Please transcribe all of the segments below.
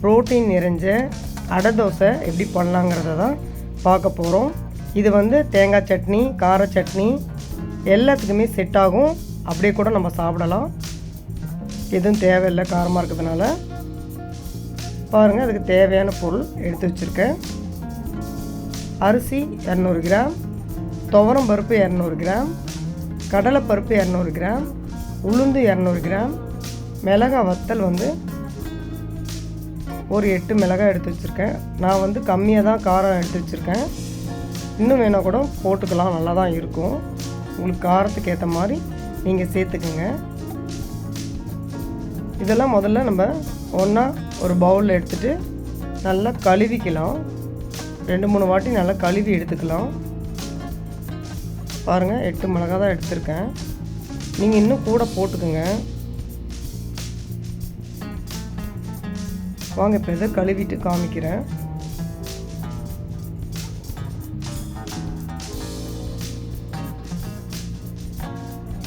Protein நிறைஞ்ச அடை தோசை எப்படி பண்ணலாங்கிறத தான் பார்க்க போகிறோம் இது வந்து தேங்காய் சட்னி கார சட்னி எல்லாத்துக்குமே செட் ஆகும். அப்படியே கூட நம்ம சாப்பிடலாம். எதுவும் தேவையில்லை காரமாக இருக்கிறதுனால. பாருங்கள் அதுக்கு தேவையான பொருள் எடுத்து வச்சுருக்கேன். அரிசி இரநூறு கிராம் துவரம் பருப்பு இரநூறு கிராம் கடலைப்பருப்பு இரநூறு கிராம் உளுந்து இரநூறு கிராம் மிளகாய் வத்தல் வந்து ஒரு எட்டு மிளகாய் எடுத்து வச்சுருக்கேன். நான் வந்து கம்மியாக தான் காரம் எடுத்து வச்சுருக்கேன். இன்னும் வேணால் கூட போட்டுக்கலாம் நல்லா தான் இருக்கும். உங்களுக்கு காரத்துக்கு ஏற்ற மாதிரி நீங்கள் சேர்த்துக்குங்க. இதெல்லாம் முதல்ல நம்ம ஒன்றா ஒரு பவுலில் எடுத்துகிட்டு நல்லா கழுவிக்கலாம். ரெண்டு மூணு வாட்டி நல்லா கழுவி எடுத்துக்கலாம். பாருங்கள் எட்டு மிளகா தான் எடுத்திருக்கேன். நீங்கள் இன்னும் கூட போட்டுக்குங்க. வாங்க இப்போ இதை கழுவிட்டு காமிக்கிறேன்.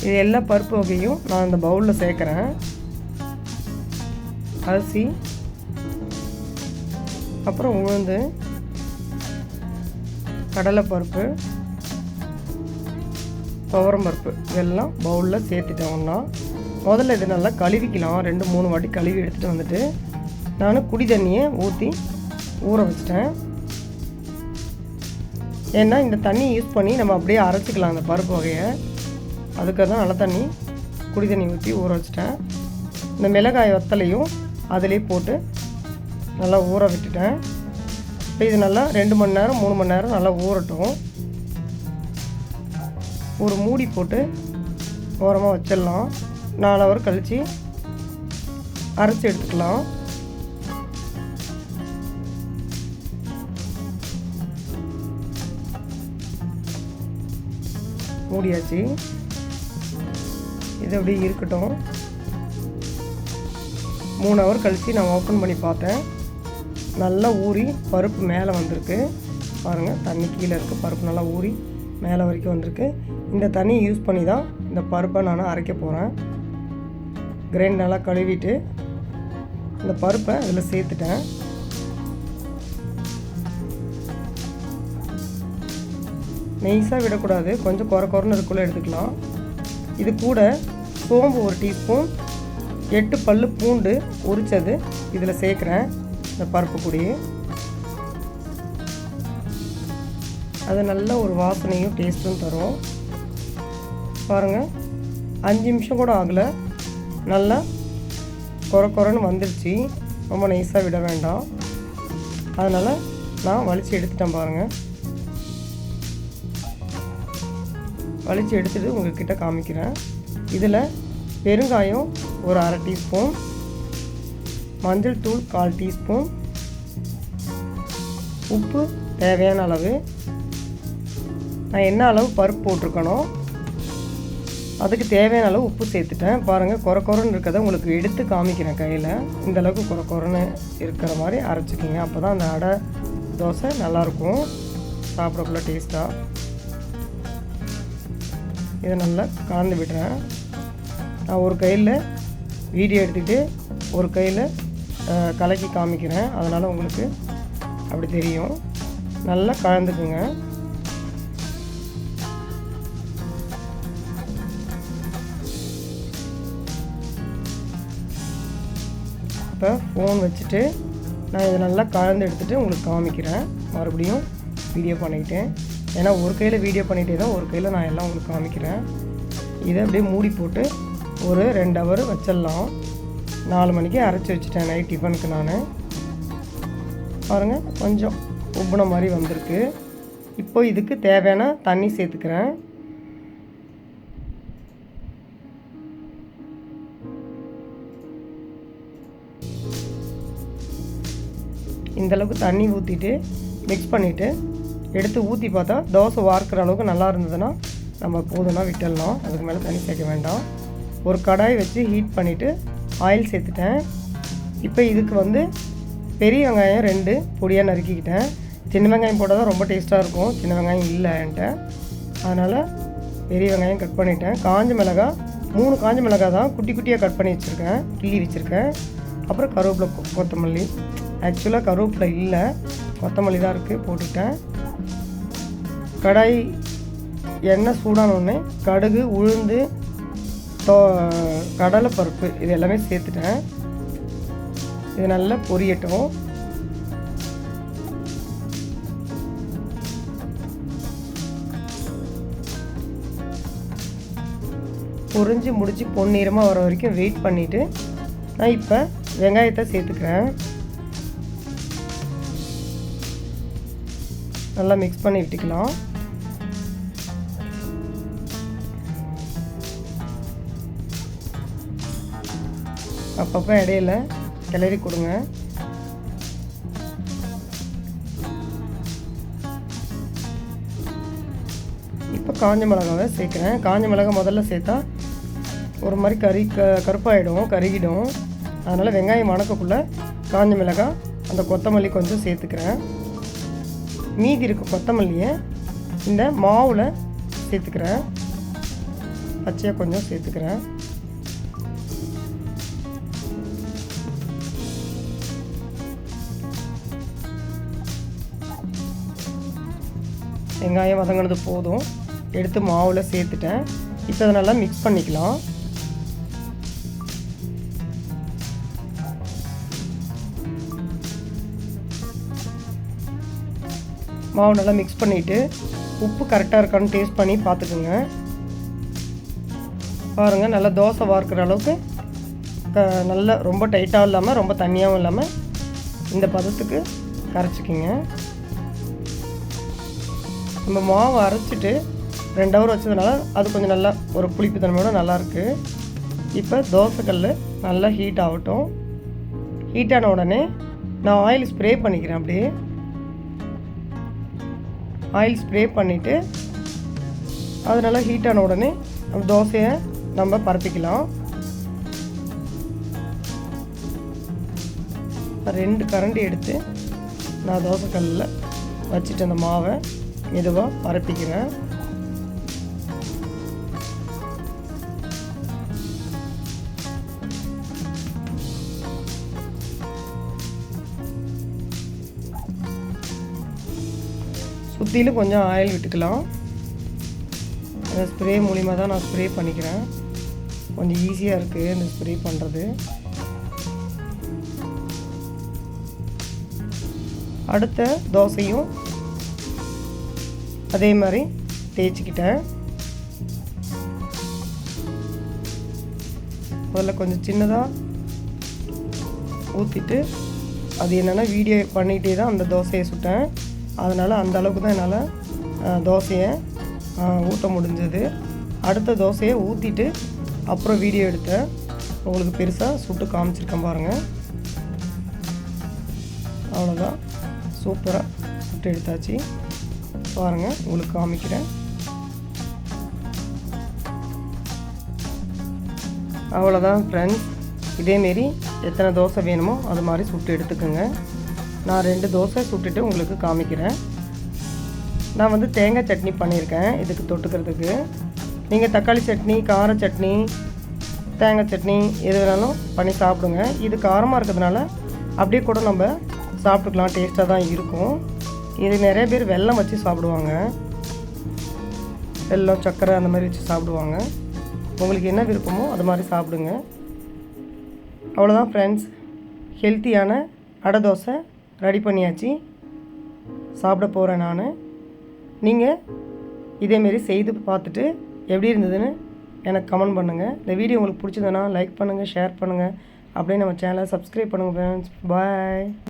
இது எல்லா பருப்பு வகையும் நான் இந்த பவுலில் சேர்க்குறேன். அரிசி அப்புறம் உளுந்து கடலைப்பருப்பு துவரம் பருப்பு இதெல்லாம் பவுலில் சேர்த்துட்டோம்னா முதல்ல இது நல்லா கழுவிக்கலாம். ரெண்டு மூணு வாட்டி கழுவி எடுத்துகிட்டு வந்துட்டு நான் குடி தண்ணியை ஊற்றி ஊற வச்சிட்டேன். ஏன்னா இந்த தண்ணி யூஸ் பண்ணி நம்ம அப்படியே அரைச்சிக்கலாம் அந்த பருப்பு வகையை. அதுக்காக தான் நல்ல தண்ணி குடி தண்ணி ஊற்றி ஊற வச்சிட்டேன். இந்த மிளகாய் வத்தலையும் அதிலே போட்டு நல்லா ஊற விட்டுட்டேன். இப்போ இது நல்லா ரெண்டு மணி நேரம் மூணு மணி நேரம் நல்லா ஊறட்டும். ஒரு மூடி போட்டு ஓரமாக வச்சிடலாம். நாலு ஹவர் கழித்து அரைச்சி எடுத்துக்கலாம். மூடியாச்சு. இது அப்படியே இருக்கட்டும். மூணு ஹவர் கழித்து நான் ஓப்பன் பண்ணி பார்த்தேன். நல்லா ஊறி பருப்பு மேலே வந்திருக்கு. பாருங்கள் தண்ணி கீழே இருக்குது பருப்பு நல்லா ஊறி மேலே வரைக்கும் வந்திருக்கு. இந்த தண்ணி யூஸ் பண்ணி தான் இந்த பருப்பை நான் அரைக்க போகிறேன் கிரைண்ட் நல்லா கழுவிட்டு இந்த பருப்பை அதில் சேர்த்துட்டேன். நெய்ஸாக விடக்கூடாது. கொஞ்சம் குறை குறைன்னு இருக்குள்ளே எடுத்துக்கலாம். இது கூட சோம்பு ஒரு டீஸ்பூன் எட்டு பல் பூண்டு உரித்தது இதில் சேர்க்குறேன் இந்த பருப்பு பொடி. அது நல்ல ஒரு வாசனையும் டேஸ்ட்டும் தரும். பாருங்கள் அஞ்சு நிமிஷம் கூட ஆகலை. நல்லா குறை குறைன்னு வந்துடுச்சு ரொம்ப நைஸாக விட வேண்டாம். அதனால் நான் வலித்து எடுத்துட்டேன் பாருங்கள் வலித்து எடுத்துகிட்டு உங்கள்கிட்ட காமிக்கிறேன். இதில் பெருங்காயம் ஒரு அரை டீஸ்பூன் மஞ்சள் தூள் கால் டீஸ்பூன் உப்பு தேவையான அளவு. நான் என்ன அளவு பருப்பு போட்டிருக்கணும் அதுக்கு தேவையான அளவு உப்பு சேர்த்துட்டேன். பாருங்கள் குறை குறைன்னு இருக்கிறத உங்களுக்கு எடுத்து காமிக்கிறேன் கையில். இந்த அளவுக்கு குறை குறைன்னு இருக்கிற மாதிரி அரைச்சிக்கிங்க. அப்போ தான் அந்த அடை தோசை நல்லாயிருக்கும் சாப்பிடக்குள்ள டேஸ்ட்டாக இதை நல்லா கலந்து விடுறேன் நான் ஒரு கையில் வீடியோ எடுத்துக்கிட்டு ஒரு கையில் கலக்கி காமிக்கிறேன். அதனால் உங்களுக்கு அப்படி தெரியும். நல்லா கலந்துக்குங்க. இப்போ ஃபோன் வச்சுட்டு நான் இதை நல்லா கலந்து எடுத்துகிட்டு உங்களுக்கு காமிக்கிறேன். மறுபடியும் வீடியோ பண்ணிக்கிட்டேன். ஏன்னா ஒரு கையில் வீடியோ பண்ணிகிட்டே தான் ஒரு கையில் நான் எல்லாம் உங்களுக்கு காமிக்கிறேன். இதை அப்படியே மூடி போட்டு ஒரு ரெண்டு ஹவர் வச்சிடலாம். நாலு மணிக்கு அரைச்சி வச்சுட்டேன் நைட் டிஃபனுக்கு நான். பாருங்கள் கொஞ்சம் உப்புன மாதிரி வந்திருக்கு. இப்போ இதுக்கு தேவையான தண்ணி சேர்த்துக்கிறேன். இந்தளவுக்கு தண்ணி ஊற்றிட்டு மிக்ஸ் பண்ணிவிட்டு எடுத்து ஊற்றி பார்த்தா தோசை வார்க்கிற அளவுக்கு நல்லா இருந்ததுன்னா நம்ம போதும்னா விட்டுடலாம். அதுக்கு மேலே தண்ணி சேர்க்க வேண்டாம். ஒரு கடாய் வச்சு ஹீட் பண்ணிவிட்டு ஆயில் சேர்த்துட்டேன். இப்போ இதுக்கு வந்து பெரிய வெங்காயம் ரெண்டு பொடியாக நறுக்கிக்கிட்டேன். சின்ன வெங்காயம் போட்டால் தான் ரொம்ப டேஸ்ட்டாக இருக்கும். சின்ன வெங்காயம் இல்லை என்கிட்ட. அதனால் பெரிய வெங்காயம் கட் பண்ணிட்டேன். காஞ்ச மிளகாய் மூணு காஞ்ச மிளகாய் தான் குட்டி குட்டியாக கட் பண்ணி வச்சுருக்கேன். கிள்ளி வச்சுருக்கேன். அப்புறம் கருவேப்பிலை கொ- கொத்தமல்லி. ஆக்சுவலாக கருவேப்பிலை இல்லை. கொத்தமல்லி தான் இருக்குது போட்டுக்கிட்டேன் கடாய் எண்ணெய் சூடானோடனே கடுகு உளுந்து தோ கடலைப்பருப்பு இது எல்லாமே சேர்த்துட்டேன். இது நல்லா பொரியட்டும். பொரிஞ்சு முடித்து பொன்னிறமாக வர வரைக்கும் வெயிட் பண்ணிவிட்டு நான் இப்போ வெங்காயத்தை சேர்த்துக்கிறேன். நல்லா மிக்ஸ் பண்ணி விட்டுக்கலாம். அப்பப்போ இடையில கிளறி கொடுங்க. இப்போ காஞ்ச மிளகாவை சேர்க்குறேன். காஞ்ச மிளகா முதல்ல சேர்த்தா ஒரு மாதிரி கறி க கருப்பாயிடும் கருகிடும். அதனால் வெங்காயம் வணக்கக்குள்ளே காஞ்ச மிளகாய் அந்த கொத்தமல்லி கொஞ்சம் சேர்த்துக்கிறேன். மீதி இருக்க கொத்தமல்லியை இந்த மாவில் சேர்த்துக்கிறேன். பச்சையாக கொஞ்சம் சேர்த்துக்கிறேன். வெங்காயம் வதங்கினது போதும். எடுத்து மாவில் சேர்த்துட்டேன். இப்போ இதை நல்லா மிக்ஸ் பண்ணிக்கலாம். மாவு நல்லா மிக்ஸ் பண்ணிவிட்டு உப்பு கரெக்டாக இருக்கான்னு டேஸ்ட் பண்ணி பார்த்துக்குங்க. பாருங்கள் நல்லா தோசை வார்க்கிற அளவுக்கு க நல்லா ரொம்ப டைட்டாகவும் இல்லாமல் ரொம்ப தண்ணியாகவும் இல்லாமல் இந்த பதத்துக்கு கரைச்சிக்கிங்க. நம்ம மாவு அரைச்சிட்டு ரெண்டு ஹவர் வச்சதுனால அது கொஞ்சம் நல்லா ஒரு புளிப்பு தன்மையோட நல்லாயிருக்கு. இப்போ தோசைக்கல் நல்லா ஹீட் ஆகட்டும். ஹீட் ஆன உடனே நான் ஆயில் ஸ்ப்ரே பண்ணிக்கிறேன் அப்படியே. ஆயில் ஸ்ப்ரே பண்ணிவிட்டு அது நல்லா ஹீட் ஆன உடனே அந்த தோசையை நம்ம பரப்பிக்கலாம். ரெண்டு கரண்டி எடுத்து நான் தோசைக்கல்லில் வச்சுட்டு அந்த மாவை மெதுவாக பரப்பிக்கிறேன். சுற்றிலும் கொஞ்சம் ஆயில் விட்டுக்கலாம். அந்த ஸ்ப்ரே மூலிமா தான் நான் ஸ்ப்ரே பண்ணிக்கிறேன். கொஞ்சம் ஈஸியாக இருக்குது இந்த ஸ்ப்ரே பண்ணுறது அடுத்த தோசையும் அதே மாதிரி தேய்ச்சிக்கிட்டேன். முதல்ல கொஞ்சம் சின்னதாக ஊற்றிட்டு அது என்னென்னா வீடியோ பண்ணிகிட்டே தான் அந்த தோசையை சுட்டேன். அதனால் அந்த அளவுக்கு தான் என்னால் தோசையை ஊற்ற முடிஞ்சது. அடுத்த தோசையை ஊற்றிட்டு அப்புறம் வீடியோ எடுத்தேன். உங்களுக்கு பெருசாக சுட்டு காமிச்சிருக்கேன் பாருங்கள் அவ்வளோதான் சூப்பராக சுட்டு எடுத்தாச்சு. பாருங்கள் உங்களுக்கு காமிக்கிறேன். அவ்வளோதான் ஃப்ரெண்ட்ஸ் இதேமாரி எத்தனை தோசை வேணுமோ அது மாதிரி சுட்டு எடுத்துக்கோங்க. நான் ரெண்டு தோசை சுட்டுட்டு உங்களுக்கு காமிக்கிறேன். நான் வந்து தேங்காய் சட்னி பண்ணியிருக்கேன் இதுக்கு தொட்டுக்கிறதுக்கு. நீங்கள் தக்காளி சட்னி கார சட்னி தேங்காய் சட்னி எது வேணாலும் பண்ணி சாப்பிடுங்க. இது காரமாக இருக்கிறதுனால அப்படியே கூட நம்ம சாப்பிட்டுக்கலாம் டேஸ்ட்டாக தான் இருக்கும். இது நிறைய பேர் வெல்லம் வச்சு சாப்பிடுவாங்க. வெல்லம் சர்க்கரை அந்த மாதிரி வச்சு சாப்பிடுவாங்க. உங்களுக்கு என்ன விருப்பமோ அது மாதிரி சாப்பிடுங்க. அவ்வளோதான் ஃப்ரெண்ட்ஸ் ஹெல்த்தியான அடை தோசை ரெடி பண்ணியாச்சு. சாப்பிட போகிறேன் நான். நீங்கள் இதேமாரி செய்து பார்த்துட்டு எப்படி இருந்ததுன்னு எனக்கு கமெண்ட் பண்ணுங்கள் இந்த வீடியோ உங்களுக்கு பிடிச்சதுன்னா லைக் பண்ணுங்கள் ஷேர் பண்ணுங்கள் அப்படியே நம்ம சேனலை சப்ஸ்கிரைப் பண்ணுங்கள் ஃப்ரெண்ட்ஸ் பாய்